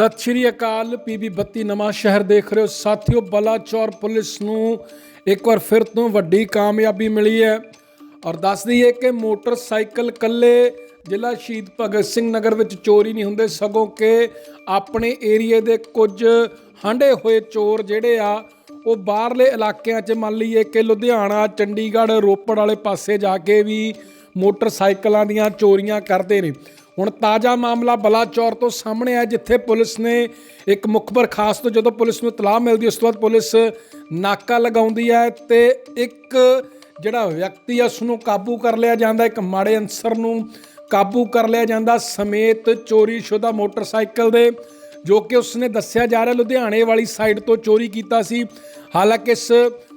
ਸਤਿ ਸ਼੍ਰੀ ਅਕਾਲ ਪੀਬੀ 32 ਨਵਾਂ ਸ਼ਹਿਰ ਦੇਖ ਰਹੇ ਹੋ। ਸਾਥੀਓ, ਬਲਾਚੌਰ ਪੁਲਿਸ ਨੂੰ ਇੱਕ ਵਾਰ ਫਿਰ ਤੋਂ ਵੱਡੀ ਕਾਮਯਾਬੀ ਮਿਲੀ ਹੈ। ਔਰ ਦੱਸ ਦਈਏ ਕਿ ਮੋਟਰਸਾਈਕਲ ਕੱਲੇ ਜ਼ਿਲ੍ਹਾ ਸ਼ਹੀਦ ਭਗਤ ਸਿੰਘ ਨਗਰ ਵਿੱਚ ਚੋਰੀ ਨਹੀਂ ਹੁੰਦੇ, ਸਗੋਂ ਕਿ ਆਪਣੇ ਏਰੀਏ ਦੇ ਕੁਝ ਹਾਂਡੇ ਹੋਏ ਚੋਰ ਜਿਹੜੇ ਆ, ਉਹ ਬਾਹਰਲੇ ਇਲਾਕਿਆਂ 'ਚ ਮੰਨ ਲਈਏ ਕਿ ਲੁਧਿਆਣਾ, ਚੰਡੀਗੜ੍ਹ, ਰੋਪੜ ਵਾਲੇ ਪਾਸੇ ਜਾ ਕੇ ਵੀ ਮੋਟਰਸਾਈਕਲਾਂ ਦੀਆਂ ਚੋਰੀਆਂ ਕਰਦੇ ਨੇ। ਹੁਣ ਤਾਜ਼ਾ ਮਾਮਲਾ ਬਲਾਚੌਰ ਤੋਂ ਸਾਹਮਣੇ ਆਇਆ, ਜਿੱਥੇ ਪੁਲਿਸ ਨੇ ਇੱਕ ਮੁਖਬਰ, ਖਾਸ ਤੋਂ ਜਦੋਂ ਪੁਲਿਸ ਨੂੰ ਇਤਲਾਹ ਮਿਲਦੀ, ਉਸ ਤੋਂ ਬਾਅਦ ਪੁਲਿਸ ਨਾਕਾ ਲਗਾਉਂਦੀ ਹੈ ਤੇ ਇੱਕ ਜਿਹੜਾ ਵਿਅਕਤੀ ਆ ਉਸ ਨੂੰ ਕਾਬੂ ਕਰ ਲਿਆ ਜਾਂਦਾ, ਇੱਕ ਮਾੜੇ ਅਨਸਰ ਨੂੰ ਕਾਬੂ ਕਰ ਲਿਆ ਜਾਂਦਾ ਸਮੇਤ ਚੋਰੀशुदा ਮੋਟਰਸਾਈਕਲ ਦੇ, ਜੋ ਕਿ ਉਸਨੇ ਦੱਸਿਆ ਜਾ ਰਿਹਾ, ਲੁਧਿਆਣੇ ਵਾਲੀ ਸਾਈਡ ਤੋਂ ਚੋਰੀ ਕੀਤਾ ਸੀ। ਹਾਲਾਂਕਿ ਇਸ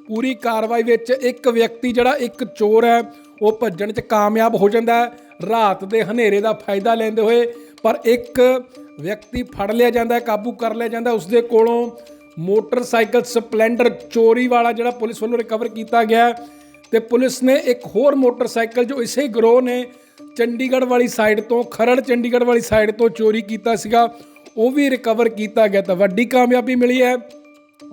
ਪੂਰੀ ਕਾਰਵਾਈ ਵਿੱਚ ਇੱਕ ਵਿਅਕਤੀ, ਜਿਹੜਾ ਇੱਕ ਚੋਰ ਹੈ, ਉਹ ਭੱਜਣ 'ਚ ਕਾਮਯਾਬ ਹੋ ਜਾਂਦਾ ਹੈ। ਰਾਤ ਦੇ ਹਨੇਰੇ ਦਾ ਫਾਇਦਾ ਲੈਂਦੇ ਹੋਏ, ਪਰ ਇੱਕ ਵਿਅਕਤੀ ਫੜ ਲਿਆ ਜਾਂਦਾ ਹੈ, ਕਾਬੂ ਕਰ ਲਿਆ ਜਾਂਦਾ ਹੈ। ਉਸਦੇ ਕੋਲੋਂ ਮੋਟਰਸਾਈਕਲ ਸਪਲੈਂਡਰ ਚੋਰੀ ਵਾਲਾ ਜਿਹੜਾ ਪੁਲਿਸ ਵੱਲੋਂ ਰਿਕਵਰ ਕੀਤਾ ਗਿਆ ਹੈ ਤੇ ਪੁਲਿਸ ਨੇ ਇੱਕ ਹੋਰ ਮੋਟਰਸਾਈਕਲ ਜੋ ਇਸੇ ਗਰੋਹ ਨੇ ਚੰਡੀਗੜ੍ਹ ਵਾਲੀ ਸਾਈਡ ਤੋਂ, ਖਰੜ ਚੰਡੀਗੜ੍ਹ ਵਾਲੀ ਸਾਈਡ ਤੋਂ ਚੋਰੀ ਕੀਤਾ ਸੀਗਾ, ਉਹ ਵੀ ਰਿਕਵਰ ਕੀਤਾ ਗਿਆ ਤਾਂ ਵੱਡੀ ਕਾਮਯਾਬੀ ਮਿਲੀ ਹੈ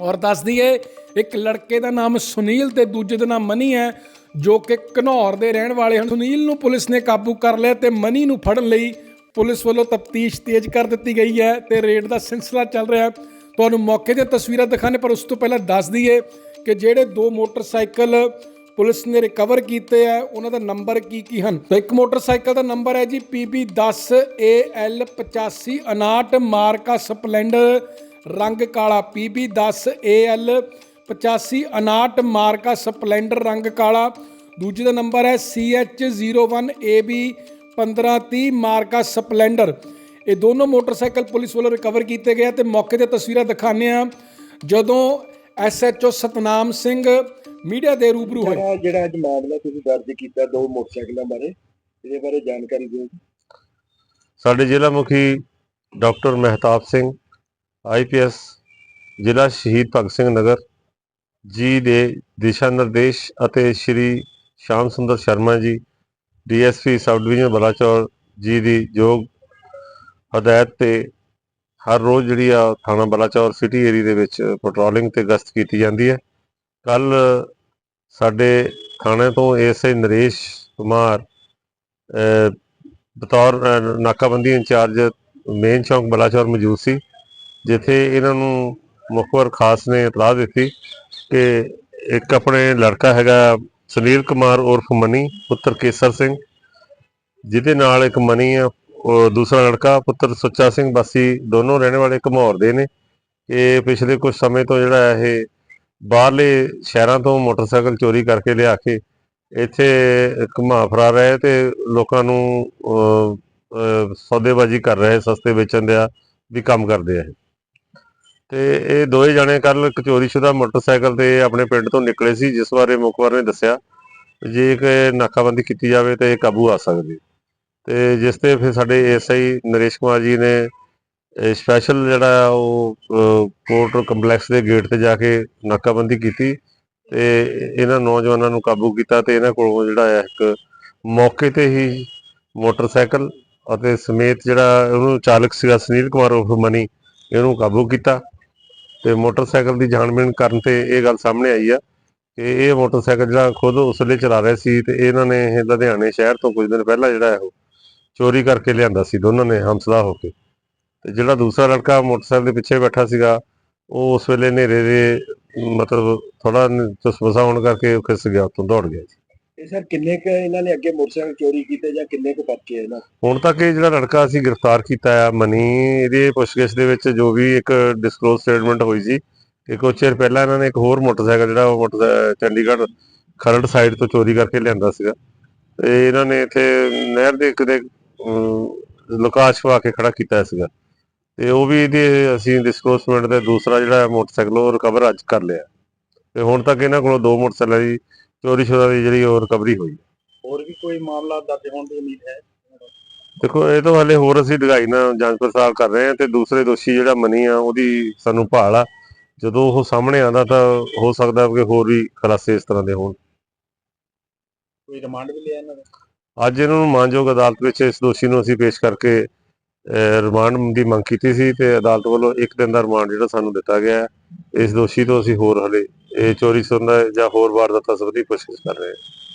ਔਰ ਦੱਸ ਦਈਏ ਇੱਕ ਲੜਕੇ ਦਾ ਨਾਮ ਸੁਨੀਲ ਤੇ ਦੂਜੇ ਦਾ ਨਾਮ ਮਨੀ ਹੈ ਜੋ ਕਿ ਘਨੌਰ ਦੇ ਰਹਿਣ ਵਾਲੇ ਹਨ। ਸੁਨੀਲ ਨੂੰ ਪੁਲਿਸ ਨੇ ਕਾਬੂ ਕਰ ਲਿਆ ਤੇ ਮਨੀ ਨੂੰ ਫੜਨ ਲਈ ਪੁਲਿਸ ਵੱਲੋਂ ਤਫਤੀਸ਼ ਤੇਜ਼ ਕਰ ਦਿੱਤੀ ਗਈ ਹੈ ਤੇ ਰੇਡ ਦਾ ਸਿਲਸਿਲਾ ਚੱਲ ਰਿਹਾ ਹੈ। ਤੁਹਾਨੂੰ ਮੌਕੇ ਦੀਆਂ ਤਸਵੀਰਾਂ ਦਿਖਾਣੇ ਪਰ ਉਸ ਤੋਂ ਪਹਿਲਾਂ ਦੱਸ ਦਈਏ ਕਿ ਜਿਹੜੇ ਦੋ ਮੋਟਰਸਾਈਕਲ ਪੁਲਿਸ ਨੇ ਰਿਕਵਰ ਕੀਤੇ ਆ, ਉਹਨਾਂ ਦਾ ਨੰਬਰ ਕੀ ਕੀ ਹਨ? ਤਾਂ ਇੱਕ ਮੋਟਰਸਾਈਕਲ ਦਾ ਨੰਬਰ ਹੈ ਜੀ PB10AL8559 ਮਾਰਕਾ ਸਪਲੈਂਡਰ ਰੰਗ ਕਾਲਾ PB10AL 8559 ਮਾਰਕਾ ਸਪਲੈਂਡਰ ਰੰਗ ਕਾਲਾ। ਦੂਜੇ ਦਾ ਨੰਬਰ ਹੈ CH01AB 1530 ਮਾਰਕਾ ਸਪਲੈਂਡਰ। ਇਹ ਦੋਨੋਂ ਮੋਟਰਸਾਈਕਲ ਪੁਲਿਸ ਵੱਲੋਂ ਰਿਕਵਰ ਕੀਤੇ ਗਏ ਤੇ ਮੌਕੇ ਤੇ ਤਸਵੀਰਾਂ ਦਿਖਾਉਂਦੇ ਆ ਜਦੋਂ ਐਸਐਚਓ ਸਤਨਾਮ ਸਿੰਘ ਮੀਡੀਆ ਦੇ ਰੂਬਰੂ ਹੋਏ। ਜਿਹੜਾ ਜਿਹੜਾ ਅੱਜ ਮਾਮਲਾ ਤੁਸੀਂ ਦਰਜ ਕੀਤਾ ਦੋ ਮੋਟਰਸਾਈਕਲਾਂ ਬਾਰੇ ਇਹਦੇ ਬਾਰੇ ਜਾਣਕਾਰੀ ਦਿਓ। ਸਾਡੇ ਜ਼ਿਲ੍ਹਾ ਮੁਖੀ ਡਾਕਟਰ ਮਹਿਤਾਬ ਸਿੰਘ ਆਈਪੀਐਸ ਜ਼ਿਲ੍ਹਾ ਸ਼ਹੀਦ ਭਗਤ ਸਿੰਘ ਨਗਰ ਜੀ ਦੇ ਦਿਸ਼ਾ ਨਿਰਦੇਸ਼ ਅਤੇ ਸ਼੍ਰੀ ਸ਼ਾਮ ਸੁੰਦਰ Sharma ji, DSP sub division Balachaur ਜੀ ਦੀ ਯੋਗ ਹਦਾਇਤ ਤੇ ਹਰ ਰੋਜ਼ ਜਿਹੜੀ ਆ ਥਾਣਾ ਬਲਾਚੌਰ ਸਿਟੀ ਏਰੀਆ ਦੇ ਵਿੱਚ ਪੈਟਰੋਲਿੰਗ ਤੇ ਗਸ਼ਤ ਕੀਤੀ ਜਾਂਦੀ ਹੈ। ਕੱਲ ਸਾਡੇ ਥਾਣੇ ਤੋਂ ਐਸਆਈ ਨਰੇਸ਼ ਕੁਮਾਰ ਬਤੌਰ ਨਾਕਾਬੰਦੀ ਇੰਚਾਰਜ ਮੇਨ ਚੌਂਕ ਬਲਾਚੌਰ ਮੌਜੂਦ ਸੀ, ਜਿੱਥੇ ਇਹਨਾਂ ਨੂੰ ਮੁਖਬਰ ਖਾਸ ਨੇ ਇਤਲਾਹ ਦਿੱਤੀ। ਕਿ ਇੱਕ ਆਪਣੇ ਲੜਕਾ ਹੈਗਾ ਸੁਨੀਲ ਕੁਮਾਰ ਉਰਫ ਮਨੀ, ਪੁੱਤਰ ਕੇਸਰ ਸਿੰਘ। ਜਿਹਦੇ ਨਾਲ ਇੱਕ ਮਨੀ ਆ ਦੂਸਰਾ ਲੜਕਾ, ਪੁੱਤਰ ਸੁੱਚਾ ਸਿੰਘ। ਬਾਸੀ ਦੋਨੋਂ ਰਹਿਣ ਵਾਲੇ ਘਮੌਰ ਦੇ ਨੇ। ਇਹ ਪਿਛਲੇ ਕੁਝ ਸਮੇਂ ਤੋਂ ਜਿਹੜਾ ਇਹ ਬਾਹਰਲੇ ਸ਼ਹਿਰਾਂ ਤੋਂ ਮੋਟਰਸਾਈਕਲ ਚੋਰੀ ਕਰਕੇ ਲਿਆ ਕੇ ਇੱਥੇ ਘੁਮਾ ਫਰਾ ਰਹੇ ਤੇ ਲੋਕਾਂ ਨੂੰ ਸੌਦੇਬਾਜ਼ੀ ਕਰ ਰਹੇ, ਸਸਤੇ ਵੇਚਣ ਦਾ ਵੀ ਕੰਮ ਕਰਦੇ ਆ ਇਹ। ਤੇ ਇਹ ਦੋਏ ਜਣੇ ਕੱਲ ਇੱਕ ਚੋਰੀशुदा ਮੋਟਰਸਾਈਕਲ ਤੇ ਆਪਣੇ ਪਿੰਡ ਤੋਂ ਨਿਕਲੇ ਸੀ ਜਿਸ ਬਾਰੇ ਮੁਖਬਰ ਨੇ ਦੱਸਿਆ ਜੇ ਕਿ ਨਾਕਾਬੰਦੀ ਕੀਤੀ ਜਾਵੇ ਤਾਂ ਇਹ ਕਾਬੂ ਆ ਸਕਦੇ। ਤੇ ਜਿਸ ਤੇ ਫਿਰ ਸਾਡੇ ਐਸਆਈ ਨਰੇਸ਼ ਕੁਮਾਰ ਜੀ ਨੇ ਸਪੈਸ਼ਲ ਜਿਹੜਾ ਉਹ ਅਹ, ਕੋਰਟ ਕੰਪਲੈਕਸ ਦੇ ਗੇਟ ਤੇ ਜਾ ਕੇ ਨਾਕਾਬੰਦੀ ਕੀਤੀ ਤੇ ਇਹਨਾਂ ਨੌਜਵਾਨਾਂ ਨੂੰ ਕਾਬੂ ਕੀਤਾ ਤੇ ਇਹਨਾਂ ਕੋਲੋਂ ਜਿਹੜਾ ਹੈ ਇੱਕ ਮੌਕੇ ਤੇ ਹੀ ਮੋਟਰਸਾਈਕਲ ਅਤੇ ਸਮੇਤ ਜਿਹੜਾ ਉਹਨੂੰ ਚਾਲਕ ਸੀਗਾ ਸੁਨੀਲ ਕੁਮਾਰ ਉਰਫ ਮਨੀ ਇਹਨੂੰ ਕਾਬੂ ਕੀਤਾ। ਤੇ ਮੋਟਰਸਾਈਕਲ ਦੀ ਜਾਣਬੀਣ ਕਰਨ ਤੇ ਇਹ ਗੱਲ ਸਾਹਮਣੇ ਆਈ ਆ ਕਿ ਇਹ ਮੋਟਰਸਾਈਕਲ ਜਿਹੜਾ ਖੁਦ ਉਸਲੇ ਚਲਾ ਰਹੇ ਸੀ ਤੇ ਇਹਨਾਂ ਨੇ ਇਹ ਲੁਧਿਆਣੇ ਸ਼ਹਿਰ ਤੋਂ ਕੁਝ ਦਿਨ ਪਹਿਲਾਂ ਜਿਹੜਾ ਉਹ ਚੋਰੀ ਕਰਕੇ ਲਿਆਂਦਾ ਸੀ, ਦੋਨਾਂ ਨੇ ਹਮਸਲਾ ਹੋ ਕੇ। ਤੇ ਜਿਹੜਾ ਦੂਸਰਾ ਲੜਕਾ ਮੋਟਰਸਾਈਕਲ ਦੇ ਪਿੱਛੇ ਬੈਠਾ ਸੀਗਾ, ਉਹ ਉਸ ਵੇਲੇ ਹਨੇਰੇ ਦੇ ਮਤਲਬ ਥੋੜਾ ਚਸਮਸਾ ਹੋਣ ਕਰਕੇ ਉਹ ਖਿਸ ਗਿਆ, ਉੱਤੋਂ ਦੌੜ ਗਿਆ ਇਹ ਸਰ ਕਿੰਨੇ ਕ ਇਹਨਾਂ ਨੇ ਅੱਗੇ ਮੋਟਰਸਾਈਕਲ ਚੋਰੀ ਕੀਤੇ ਜਾਂ ਕਿੰਨੇ ਕੁ ਪਰਚੇ ਇਹਨਾਂ ਹੁਣ ਤੱਕ ਇਹ ਜਿਹੜਾ ਲੜਕਾ ਅਸੀਂ ਗ੍ਰਿਫਤਾਰ ਕੀਤਾ ਆ ਮਨੀ ਇਹਦੇ ਪੁੱਛਗਿੱਛ ਦੇ ਵਿੱਚ ਜੋ ਵੀ ਇੱਕ ਡਿਸਕਲੋਜ਼ ਸਟੇਟਮੈਂਟ ਹੋਈ ਸੀ ਕਿ ਕੁਝ ਚਿਰ ਪਹਿਲਾਂ ਇਹਨਾਂ ਨੇ ਇੱਕ ਹੋਰ ਮੋਟਰਸਾਈਕਲ ਜਿਹੜਾ ਉਹ ਮੋਟਰਸਾਈਕਲ ਚੰਡੀਗੜ੍ਹ ਖਰੜ ਸਾਈਡ ਤੋਂ ਚੋਰੀ ਕਰਕੇ ਲਿਆਂਦਾ ਸੀਗਾ। ਤੇ ਇਹਨਾਂ ਨੇ ਇੱਥੇ ਨਹਿਰ ਦੇ ਕਿਤੇ ਅਮ, ਲੁਕਾ ਕੇ ਖੜਾ ਕੀਤਾ ਸੀਗਾ। ਤੇ ਉਹ ਵੀ ਇਹਦੇ ਅਸੀਂ ਡਿਸਕਲੋਸਮੈਂਟ ਦੇ ਦੂਸਰਾ ਜਿਹੜਾ ਮੋਟਰਸਾਈਕਲ ਉਹ ਰਿਕਵਰ ਅੱਜ ਕਰ ਲਿਆ। ਤੇ ਹੁਣ ਤੱਕ ਇਹਨਾਂ ਕੋਲੋਂ ਦੋ ਮੋਟਰਸਾਈਕਲ ਦੀ ਚੋਰੀ-ਸ਼ੁਦਾ ਦੀ ਜਿਹੜੀ ਉਹ ਰਿਕਵਰੀ ਹੋਈ। ਹੋਰ ਵੀ ਕੋਈ ਮਾਮਲਾ ਦਰਜ ਹੋਣ ਦੀ ਉਮੀਦ ਹੈ? ਦੇਖੋ ਇਹ ਤੋਂ ਹਲੇ ਹੋਰ ਅਸੀਂ ਡਗਾਈ ਨਾਲ ਜਾਂਚ ਪੜਤਾਲ ਕਰ ਰਹੇ ਹਾਂ ਤੇ ਦੂਸਰੇ ਦੋਸ਼ੀ ਜਿਹੜਾ ਮਨੀ ਆ ਉਹਦੀ ਸਾਨੂੰ ਭਾਲ ਆ। ਜਦੋਂ ਉਹ ਸਾਹਮਣੇ ਆਂਦਾ ਤਾਂ ਹੋ ਸਕਦਾ ਕਿ ਹੋਰ ਵੀ ਖਲਾਸੇ ਇਸ ਤਰ੍ਹਾਂ ਦੇ ਹੋਣ। ਕੋਈ ਰਿਮਾਂਡ ਵੀ ਲਿਆ ਇਹਨਾਂ ਦਾ ਅੱਜ ਇਹਨਾਂ ਨੂੰ ਮਾਨਯੋਗ ਅਦਾਲਤ ਵਿੱਚ ਇਸ ਦੋਸ਼ੀ ਨੂੰ ਅਸੀਂ ਪੇਸ਼ ਕਰਕੇ ਰਿਮਾਂਡ ਦੀ ਮੰਗ ਕੀਤੀ ਸੀ ਤੇ ਅਦਾਲਤ ਵੱਲੋਂ ਇੱਕ ਦਿਨ ਦਾ ਰਿਮਾਂਡ ਜਿਹੜਾ ਸਾਨੂੰ ਦਿੱਤਾ ਗਿਆ ਹੈ। ਇਸ ਦੋਸ਼ੀ ਤੋਂ ਅਸੀਂ ਹੋਰ ਹਲੇ ਇਹ ਚੋਰੀ ਸੁਣਦਾ ਜਾਂ ਹੋਰ ਵਾਰਦਾਤਾਂ ਸੰਬੰਧੀ ਕੋਸ਼ਿਸ਼ ਕਰ ਰਹੇ ਹਾਂ।